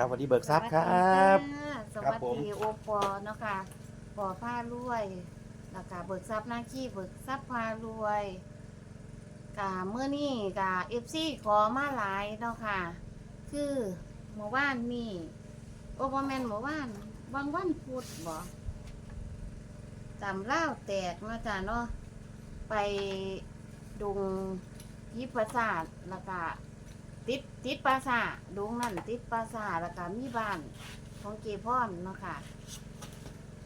ครับสวัสดีเบิกทรัพย์ครับสครัวับสผมดีโอปอเนาะค่ะปอผ้ารวยแล้วก็เบิกทรัพย์หน้าขี้เบิกทรัพย์พารวยกะเมื่อนี้กะเอฟซีขอมาหลายเนาะค่ะ คือเมื่อวานนี่โอปอแมนเมื่อวานบางวันพุธบ่จำเล่าวแตกเนาะจ้ะเนาะไปดุงยิปราสาทแล้วก็ ติดติดปราสาทดุงนั่นติดปราสาทแล้วก็มีบ้านของเกพอนเนาะค่ะ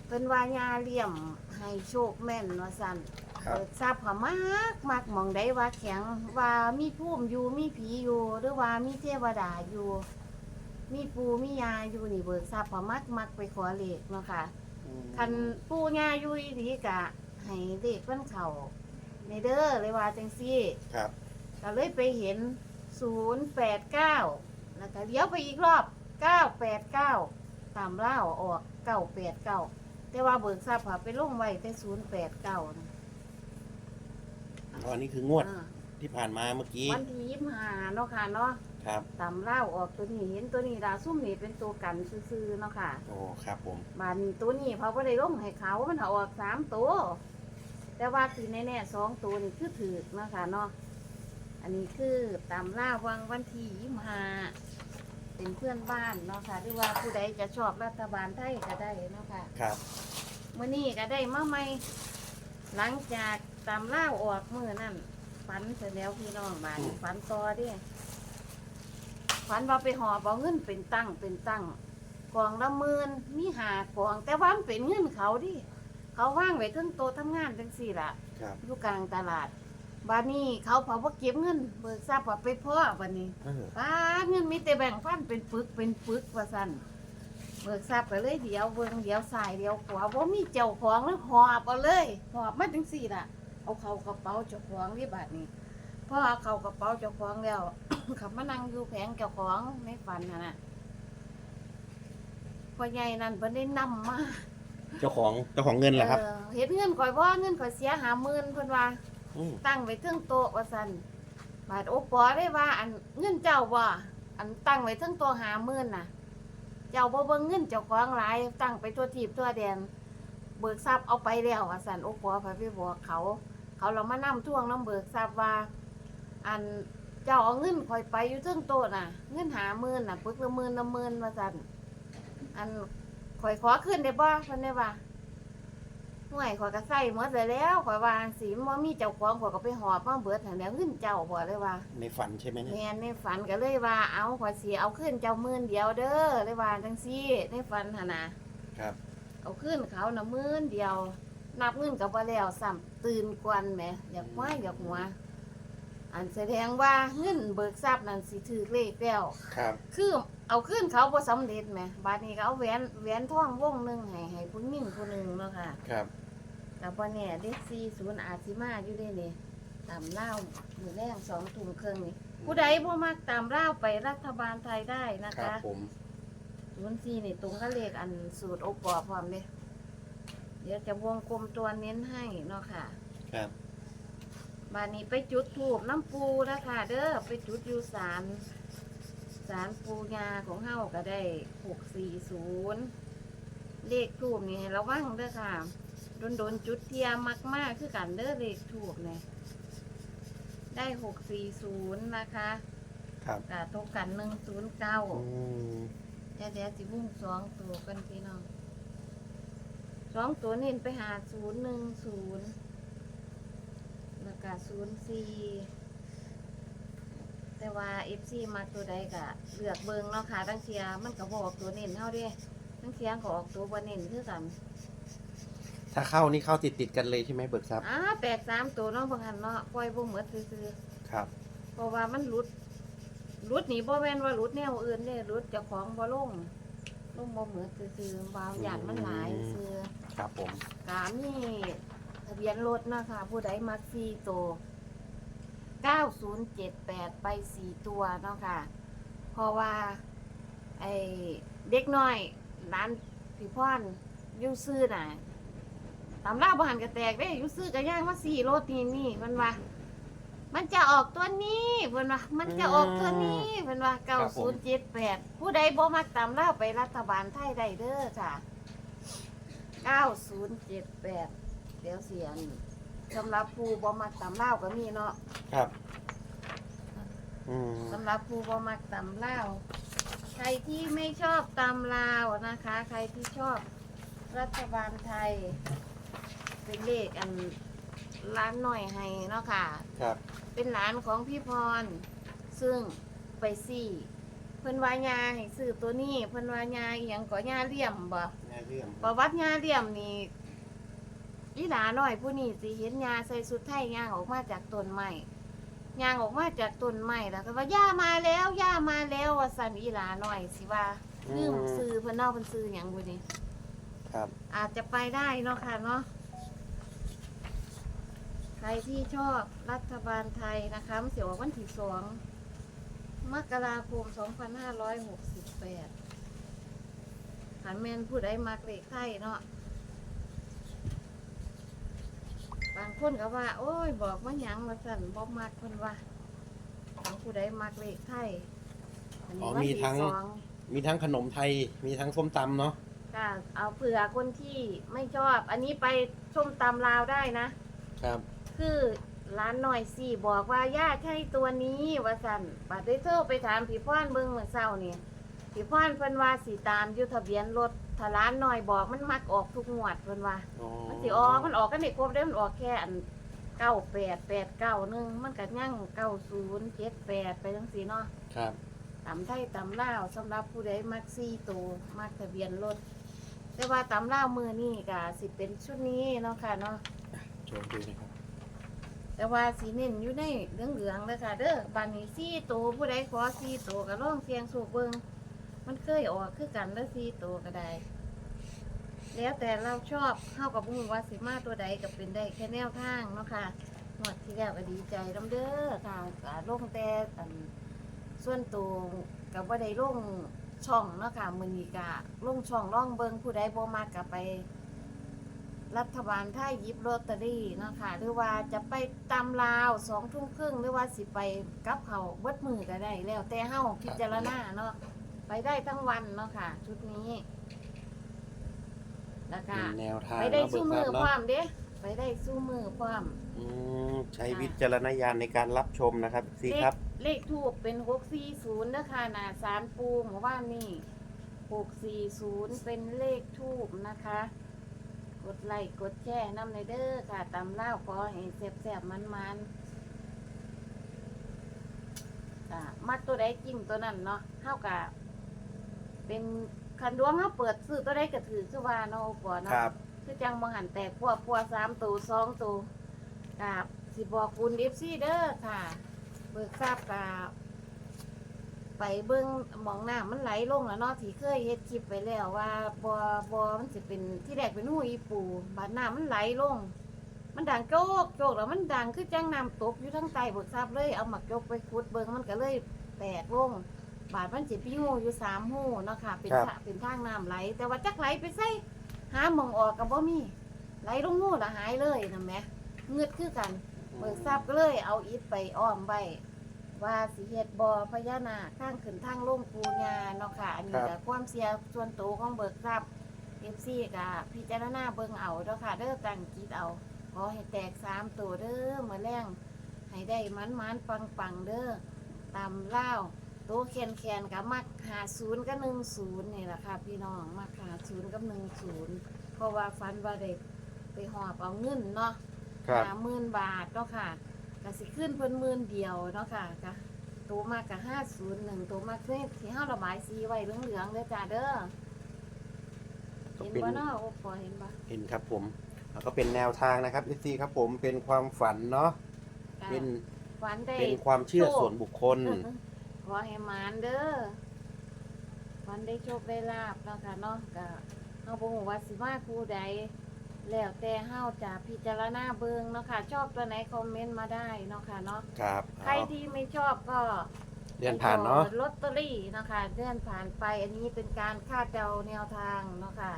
เป็นวายาเหลี่ยมให้โชคแม่นว่าสันครับ เปิดทราบขามากมากหมองได้ว่าแข็งว่ามีภูมิอยู่มีผีอยู่ หรือว่ามีเทวดาอยู่ มีปูมียาอยู่นี่เบิกทราบขามากมักไปขอเลขเนาะค่ะ คันปูยาอยู่ดีๆกะให้เลขมันเข่าในเด้อเลยว่าจังซี่ครับ ก็เลยไปเห็น 089แล้วก็เลี้ยวไปอีกรอบ989ตามเล่าวออก989แต่ว่าเบิกทราบว่าไปลงไว้แต่089นะอ๋ออันนี้คืองวดอ่าที่ผ่านมาเมื่อกี้ วันที่ยี่ห้าเนาะค่ะเนาะครับ ตามเล่าวออกตัวนี้เห็นตัวนี้ดาซุ่มนี่เป็นตัวกันซื่อๆเนาะค่ะ โอ้ ครับผม บานตัวนี้เขาก็ได้ลงให้เขา มันเอาออกสามตัว แต่ว่าคือแน่ๆสองตัวนี่คือถือเนาะค่ะเนาะ อันนี้คือตามล่าวังวันที่ยี่ห้าเป็นเพื่อนบ้านเนาะค่ะหรือว่าผู้ใดจะชอบรัฐบาลไทยก็ได้เนาะค่ะครับ มื่อนี้ก็ได้มาใหม่หลังจากตามล่าออกมือนั่นฝันเสร็จแล้วพี่น้องบ้านนี้ฝันต่อเดิฝันว่าไปหอบเอาเงินเป็นตั้งเป็นตั้งกองละหมื่นมีหากอง แต่ว่ามันเป็นเงินเขาดิเขาว่างไว้เทั้งโตะทำงานจังสี่ล่ะครับ อยู่กลางตลาด บ้านนี้เขาเผาว่าเก็บเงิน เบิกทรัพย์ว่าไปพ่อวันนี้เออป้าเงินมีแต่แบ่งพันเป็นปึกเป็นปึกว่าสั่นเบิกทรัพย์ไปเลยเดี๋ยวเบิ่งเดี๋ยวสายเดี๋ยวขวาว่ามีเจ้าของแล้วหอบเอาเลยหอบมาถึงสี่ล่ะ เอาเข้ากระเป๋าเจ้าของที่บาทนี้พอเอาเข้ากระเป๋าเจ้าของแล้ว ขับมานั่งอยู่แผงเจ้าของในฝันน่ะนะพ่อใหญ่นั่นเพิ่นได้นำมา เจ้าของเจ้าของเงินเหรอครับ เออเห็นเงินข่อยว่าเงินข่อยเสียหาหมื่นเพิ่นว่า อืมตั้งไว้เทิงโต๊ะว่าซั่นบาดโอปอได้ว่า อันเงินเจ้าบ่อันตั้งไว้เทิงโต๊ะหาหมื่นน่ะ เจ้าบ่เบิ่งเงินเจ้าของหลายตั้งไปทั่วทีบทั่วแดน เบิกทรัพย์เอาไปแล้วว่าซั่นโอปอไปไปบอกเขา เขาเรามานํท่วงน้ำเบิกทรัพย์ว่า อันเจ้าเอาเงินข่อยไปอยู่เทิงโต๊ะน่ะ เงินหาหมื่นน่ะปึกละหมื่นละหมื่นว่าซั่นอันข่อยขอขึ้นได้บ่เพิ่นได้ว่า ห่วยข่อยก็ใส่หมดเลยแล้วข่อยวาจั่งสีมันบ่มีเจ้าของข่อยก็ไปหอบมาเบิดหันแล้วเงินเจ้าบ่เลยว่า ในฝันใช่ไหมเนี่ย แม่นในฝันก็เลยว่าเอาข่อยสิเอาขึ้นเจ้าหมื่นเดียวเด้อเลยว่าจังซี่ในฝันหั่นน่ะครับ เอาขึ้นเขาน่ะหมื่นเดียว นับเงินก็บ่แล้วซ้ำตื่นกวนแหมอยากหัวอยากหัว อันแสดงว่าเงินเบิกทรัพย์นั่นสิถือเลขแล้วครับ คือเอาขึ้นเขาบ่สำเร็จแหมบาดนี้ก็เอาแหวนแหวนทองวงหนึงให้ให้ผู้หญิงผู้หนึงเนาะค่ะ ครับ กับวันเนี่ยเด็กซีศูนย์อาจสิมาอยู่ได้นี่ตามเล่ามือแรงสองถุงเครื่องนี่ผู้ใดพ่มักตามเล่าไปรัฐบาลไทยได้นะครัคะบผมศูนย์ซีนี่ตรงก็เลขอันสูตรโอปอพร้อมเลยเดี๋ยวจะวงกลมตัวเน้นให้เนาะค่ะ ครับบานนี้ไปจุดถูกน้ำปูนะคะเด้อไปจุดอยู่สารสารปูยาของเฮาก็ได้หกสี่ศูนย์เลขถูกนี่ให้ระวังเด้อค่ะ โดนโดนๆจุดเทียมมากมาก ๆ คือกันเด้อเลขถูกเนี่ยได้หกสี่ศูนย์นะคะครับกะตกกันหนึ่งศูนย์เก้าอืมเดี๋ยวเดี๋ยวสิบุ้งสองตัวกันพี่น้องสองตัวนี่ไปหาศูนย์หนึ่งศูนย์แล้วก็ศูนย์สี่แต่ว่าเอฟซีมาตัวใดกะเลือกเบิงเนาะค่ะตั้งเทียมันก็บอกตัวเน้นเท่าเด้ตั้งเทียก็ออกตัวบนเน้นคือกัน ถ้าเข้านี่เข้าติดติดๆกันเลยใช่ไหมเบิกทรัพย์อ่าแตกสามตัวเนาะบางหันเนาะปล่อยบ่เหมือนซื่อครับ ๆเพราะว่ามันหลุดหลุดนี่บ่แม่นว่าหลุดแนวอื่นเด้หลุดเจ้าของบ่ลงลงบ่เหมือนซื่อๆบาวหยาดมันหลายซื่อครับผม กามีทะเบียนรถนะคะ ผู้ใดมักสี่ตัว9078 ไปสี่ตัวเนาะค่ะ เพราะว่า ไอเด็กน้อยร้านพี่พ่อนอยูซื้อน่ะ ตำราบหันกระแตกได้อยูซื้อกระย่างมาสี่รถนี่นี่มันว่า มันจะออกตัวนี้เพิ่นว่า มันจะออกตัวนี้เพิ่นว่าเก้าศูนย์เจ็ดแปดผู้ใดบ่มักตามเล่าไปรัฐบาลไทยได้เด้อค่ะเก้าศูนย์เจ็ดแปดเดี๋ยวเสียนสำหรับผู้บ่มักตามเล่าก็มีเนาะ ครับ อืม สำหรับผู้บ่มักตำลาว ใครที่ไม่ชอบตำลาวนะคะ ใครที่ชอบรัฐบาลไทย เป็นเลขอันร้านหน่อยให้เนาะค่ะ ครับ เป็นหลานของพี่พร ซึ่งไปสี่เพิ่นวายาให้ซื้อตัวนี้เพิ่นวายาอหยังก่อยาเลี่ยมบ่ง่ายเรื่องประวัติยาเลี่ยมนี่อีหลาหน่อยผู้นี้สิเห็นยาใส่สุดไทยย่างออกมาจากต้นไม้ย่างออกมาจากต้นไม้แล้วก็ว่าย่ามาแล้วย่ามาแล้วว่าสันอีหลาหน่อยสิว่าลืมซื้อเพิ่นเนาเพิ่นซื้อหยังบุนี่ครับ อาจจะไปได้เนาะค่ะเนาะใค รที่ชอบรัฐบาลไทยนะคะมันเสียวันที่สองมกราคม 2568หันแมนผู้ใดมักเลขไทยเนาะบางคนก็ว่า โอ้ย บอกว่าหยังมาสั่นบอกมักคนว่าบางผู้ใดมักเลขไทยอันนี้วันที่สองมีทั้งขนมไทย มีทั้งส้มตำเนาะก็เอาเผื่อคนที่ไม่ชอบ อันนี้ไปส้มตำลาวได้นะ ครับ คือร้านหน่อยสี่บอกว่าย่าใช่ตัวนี้ว่าสันบัดได้โทรไปถามผีพ่อนเบิ่งเมื่อเช้านี่ผีพ่อนเพิ่นว่าสีตามอยุทะเบียนรถถ้าร้านหน่อยบอกมันมักออกทุกงวดเพิ่นว่าอ๋อมันสิออกมันออกกันได้ครบได้มันออกแค่อันเก้าแปดแปดเก้าหนึ่งมันก็ยั่งเก้าศูนย์เจ็ดแปดไปทั้งสี่เนาะครับตำไทยตำลาวสำหรับผู้ใดมักซี่ตัวมักทะเบียนรถแต่ว่าตำลาวมือนี่ก็สิเป็นชุดนี้เนาะค่ะเนาะโชว์ดูนะครับ แต่ว่าสีเน้นอยู่ในเหลืองเหลืองๆเลยค่ะ เด้อบานนี้ซี่ตัวผู้ใดขอซี่ตัวก็ล่องเสียงสูบเบิงมันเคยออกคือกันแล้วซี่ตัวก็ได้ แล้วแต่เราชอบเข้ากับบุ้งว่าสิมาตัวใดก็เป็นได้แค่แนวทางเนาะค่ะหมดที่แล้วก็ดีใจน้ำเด้อค่ะก็ลงแต่อันส่วนตัวกับว่าได้ลงช่องเนาะค่ะมือนีกะลงช่องล่องเบิงผู้ใดบ่มากกับไป รัฐบาลไทยหยิบลอตเตอรี่เนาะค่ะหรือว่าจะไปตำลาวสองทุ่มครึ่งหรือว่าสิไปกับเขาเบิดมือก็ได้แล้วแต่เฮาพิจารณาเนาะไปได้ทั้งวันเนาะค่ะ ชุดนี้แล้วก็เป็นแนวทางไปได้เนาะเบิสู้กมืทราอบพร้อเนาะมเด้ไปได้สู้มือพร้อม อืมใช้วิจารณญาณในการรับชมนะครับซีครับ เลขทูบเป็นหกสี่ศูนย์นะคะหนาสารปูหมู่บ้านนี่หกสี่ศูนย์เป็นเลขทูบนะคะ กดไลค์กดแชร์น้ำในเด้อค่ะตำเล่าวขอให้แซ่บๆมันๆอะมักตัวใดจิ้มตัวนั้นเนาะเท่ากับเป็นคันดวงเขาเปิดซื้อตัวใดก็ถือคือว่าเนาะก่อนเนาะครับ คือจังมหันแตกพวกพวสามตัวสองตัวกับสิบอกคุณเอฟซีเด้อค่ะ เบิกทราบกับ ไปเบิ้งหมองน้ำมันไหลลงแล้วเนาะที่เคยเฮ็ดคลิปไปแล้วว่าบอบอมันจะเป็นที่แรกเป็นหูอีปูบาดน้ำมันไหลลง มันดังโจกโจกแล้วมันดังคือจังน้ำตกอยู่ทั้งใต้เบิกทราบเลยเอาหมักจกไปขุดเบิ้งมันก็เลยแตกลงบาดมันจะปีหูอยู่สามหูเนาะค่ะเป็นครับทางเป็นทางน้ำไหล แต่ว่าจักไหลไปใส่หาหมองออกกับบ่มีไหลลงงูละหายเลยนะแหม่เงืดคือกัน เบิกทราบก็เลยเอาอิฐไปอ้อมไว้ ว่าสิเฮ็ดบ่อพญานาคข้างขึ้นทางลงปูญาเนาะค่ะ อันนี้ครัก็บ ความเสียส่วนตัวของเบิกทรัพย์ FC ก็พิจารณาเบิ่งเอาเด้อค่ะ เด้อตั้งจิตเอาขอให้แตกสามตัวเด้อมื้อแรงให้ได้มันๆปังๆเด้อตามเล่าวตัวแคนแคนๆกับมัก50กับ10นี่แหละค่ะพี่น้องมัก50กับ10เพราะว่าฟันว่าได้ไปหอบเอาเงินเนาะ ครับห้าหมื่นบาทเนาะค่ะ ก็สิขึ้นเพิ่นหมื่นเดียวเนาะค่ะก็ตัวมากกับห้าศูนย์หนึ่งตัวมากเนี่ยที่ห้าระบายสีไว้เหลืองๆเด้อจ้าเด้อก็เห็นเป็นบ่เนาะโอ้ปอเห็นบ่เห็นครับผมแล้วก็เป็นแนวทางนะครับซีครับผมเป็นความฝันเนาะจ้ะเป็นฝันได้ เป็นความเชื่อส่วนบุคคล ขอให้หมานเด้อฝันได้โชคได้ลาบเนาะค่ะเนาะก็เฮาบ่ฮู้ว่าสิมาคู่ใด แล้วแต่เฮาจะพิจารณาเบิ่งเนาะค่ะ ชอบตัวไหนคอมเมนต์มาได้เนาะค่ะเนาะครับใครที่ไม่ชอบก็เรียนผ่านเนาะลอตเตอรี่นะคะเลื่อนผ่านไปอันนี้เป็นการคาดเดาแนวทางเนาะค่ะ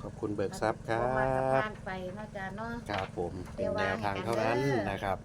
ขอบคุณเบิกทรัพย์ครัมากับบ ผ่านไปเนาะจ๊ะเนาะ ครับผมเดี๋เป็นยวแนวทางเท่านั้นวางให้กันเด้อนะครับ